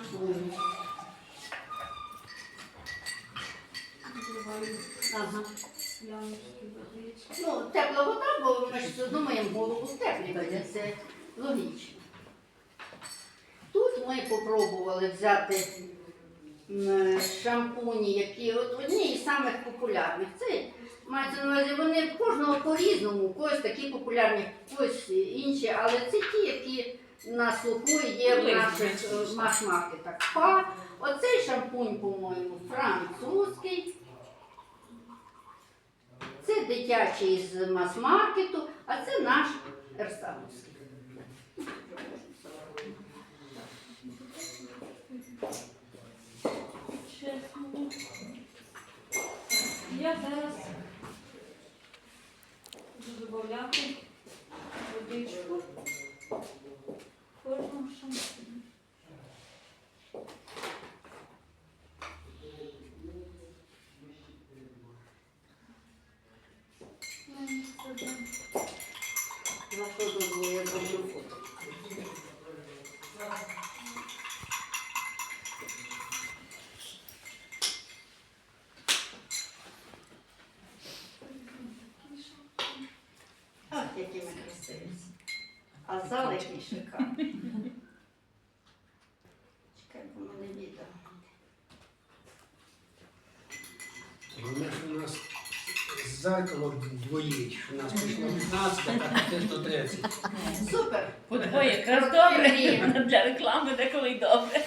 шампунь. Ага. Ну, тепла вода, бо ми ж все голову в теплій воді, це логічно. Тут ми попробували взяти шампуні, які от одні із самих популярних. Це мається на увазі, вони кожного по-різному, у когось такі популярні, когось інші, але це ті, які на слуху є в Ну, наших е, мас-маркетах. Па. Оцей шампунь, по-моєму, французький. Це дитячий з мас-маркету, а це наш ерсановський. Я зараз буду додати водичку кожному шампуню. Ну, це да. З вашого дозволу я зроблю фото. Ах, які ми красиві. А зал який шикарний. Чекай, бо мене відео. Головне, що у нас зеркало двоїть, у нас пішло 15, а так фактично 30. Супер! Подвоє якраз Про добре. Для реклами деколи й добре.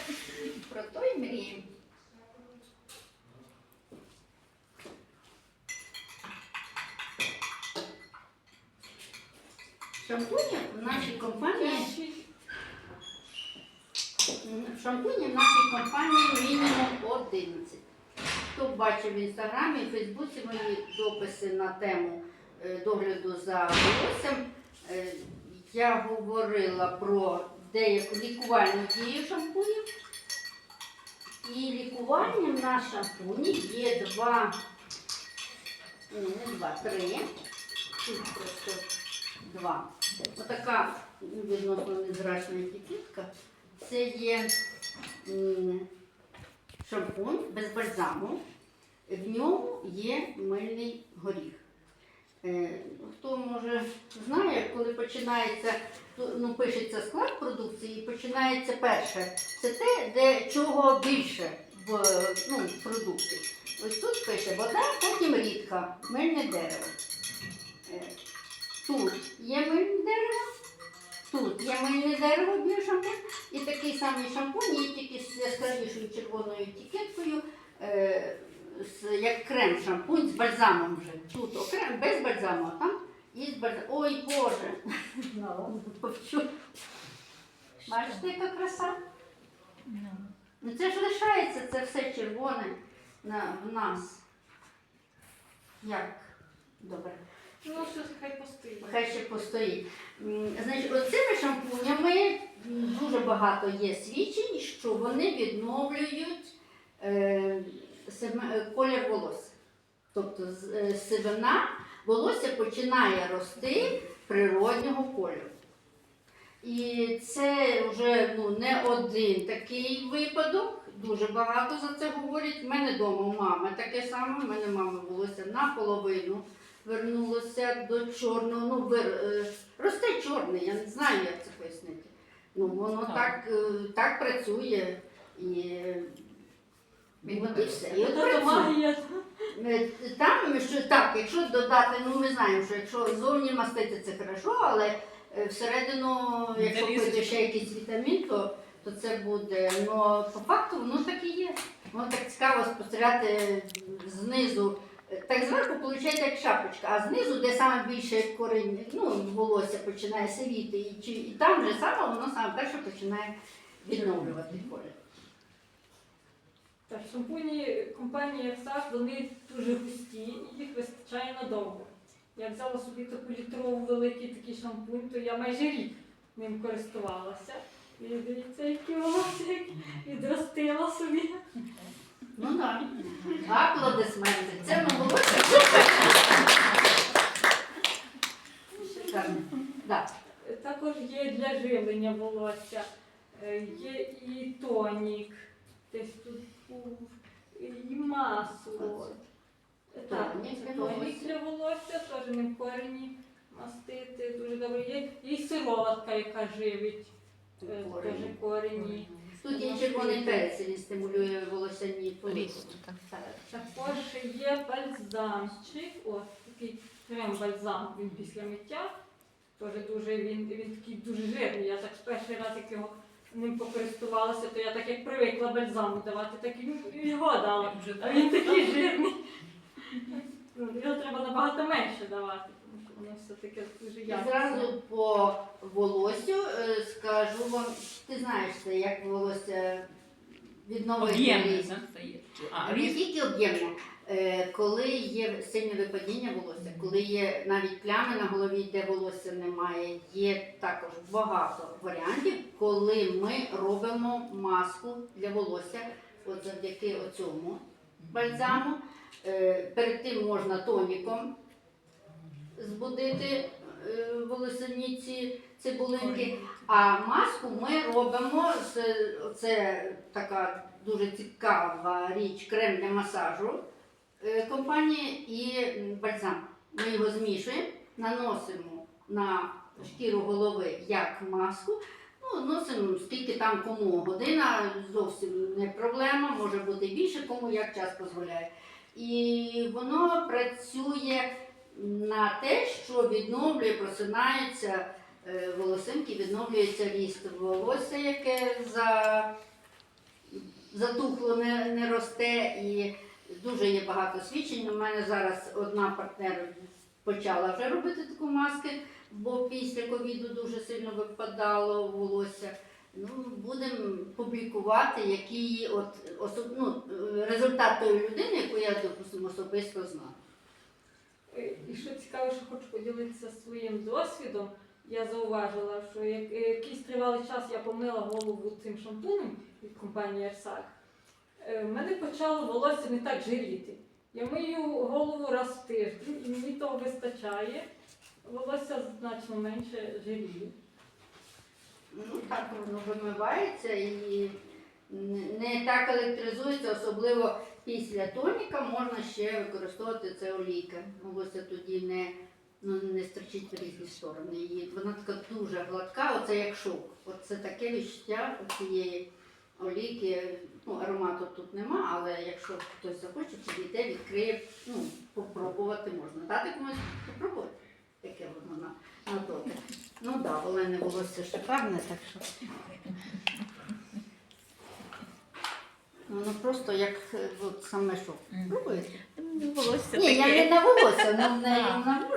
Про то й мріємо. Шампуні в нашій компанії шампуні в нашій компанії мінімум 11. Хто бачив в інстаграмі і Фейсбуці мої дописи на тему е, догляду за волоссям, е, я говорила про деяку лікувальну дію шампунів. І лікуванням на шампуні є два, не два, три. Тут просто два. Отака ну, відносно незрачна етикетка. Це є шампунь без бальзаму. В ньому є мильний горіх. Е, Хто може знає, коли починається, ну, пишеться склад продукції, і починається перше. Це те, де чого більше в ну, продукті. Ось тут пише вода, потім рідка, мильне дерево. Тут є мильне дерево, тут є мильне дерево біошампунь, і такий самий шампунь, є тільки з яскравішою червоною етикеткою, е, з, як крем шампунь з бальзамом вже. Тут окрем без бальзаму, а там і з бальзамом. Ой Боже! Бачите, яка краса? Ну це ж лишається, це все червоне на, в нас. Як? Добре. Ну, що хай постоїть. Хай ще постоїть. Значить, оцими шампунями дуже багато є свідчень, що вони відновлюють е, е, колір волосся. Тобто е, сивина волосся починає рости природнього кольору. І це вже ну, не один такий випадок. Дуже багато за це говорять. У мене вдома у мами таке саме. У мене мама волосся наполовину вернулося до чорного. Ну, вир, е, росте чорне, я не знаю, як це пояснити. Ну, воно Так. так, е, так працює. І, і от і все. І от працює. Е, Там що так, якщо додати, ну ми знаємо, що якщо зовні мастити це хорошо, але всередину, якщо пити ще якийсь вітамін, то, то це буде. Ну по факту воно так і є. Воно так цікаво спостерігати знизу. Так зверху виходить як шапочка, а знизу, де саме більше корінь, ну, волосся починає сивіти, і, чи- і там же саме воно саме перше починає відновлювати колір. Так, шампуні компанії Ексак, вони дуже густі, і їх вистачає надовго. Я взяла собі таку літрову великий такий шампунь, то я майже рік ним користувалася. І дивіться, які волосся як відростила собі. Ну так. Аплодисменти. Це ми Шикарно. Да. Також є для живлення волосся. Е, Є і тонік, десь тут був і масло. Так, Тонік для тонік волосся. для волосся, теж ним корені мастити, дуже добре є. І сироватка, яка живить, е, теж корені. Тут є червоний перець, він стимулює волосяні так. Так. Також є бальзамчик, от такий крем-бальзам, він після миття. Теж дуже він, він такий дуже жирний. Я так перший раз, як його ним покористувалася, то я так як привикла бальзаму давати, так і його дала. А він такий жирний. Його треба набагато менше давати, тому що воно все таке дуже якісне. зразу по волосю е, скажу вам, ти знаєш це, як волосся відновлює Об'ємне, так, стає. Не тільки об'ємно. Е, Коли є сильне випадіння волосся, коли є навіть плями на голові, де волосся немає, є також багато варіантів, коли ми робимо маску для волосся, от завдяки оцьому бальзаму. Е, Перед тим можна тоніком збудити е, волосяні ці цибулинки. А маску ми робимо це така дуже цікава річ, крем для масажу компанії і бальзам. Ми його змішуємо, наносимо на шкіру голови як маску. Ну, носимо скільки там кому година, зовсім не проблема, може бути більше, кому як час дозволяє. І воно працює на те, що відновлює, просинаються е, волосинки, відновлюється ріст волосся, яке за, затухло, не, не росте. І дуже є багато свідчень. У мене зараз одна партнер почала вже робити таку маски, бо після ковіду дуже сильно випадало волосся. Ну, будемо публікувати, які от, особ, ну, результат тої людини, яку я, допустимо, особисто знаю. Е, І що цікаво, що хочу поділитися своїм досвідом. Я зауважила, що е, якийсь тривалий час я помила голову цим шампунем від компанії Ерсак. Е, В мене почало волосся не так жиріти. Я мию голову раз в тиждень, і мені того вистачає. Волосся значно менше жиріє. Ну так воно вимивається і не- так електризується, особливо після тоніка можна ще використовувати це олійка. Волосся тоді не, ну, не строчить в різні сторони. І вона така дуже гладка, оце як шовк. Оце таке відчуття цієї олійки. Ну, аромату тут нема, але якщо хтось захоче, підійде, відкриє, ну, попробувати можна. Дати комусь попробувати, яке воно на, на дотик. Ну так, да, в мене волосся шикарне, так що. Ну, Воно просто як е, от саме що. Пробуєте? Волосся Ні, я таке. не на волосся, ну, на, на, на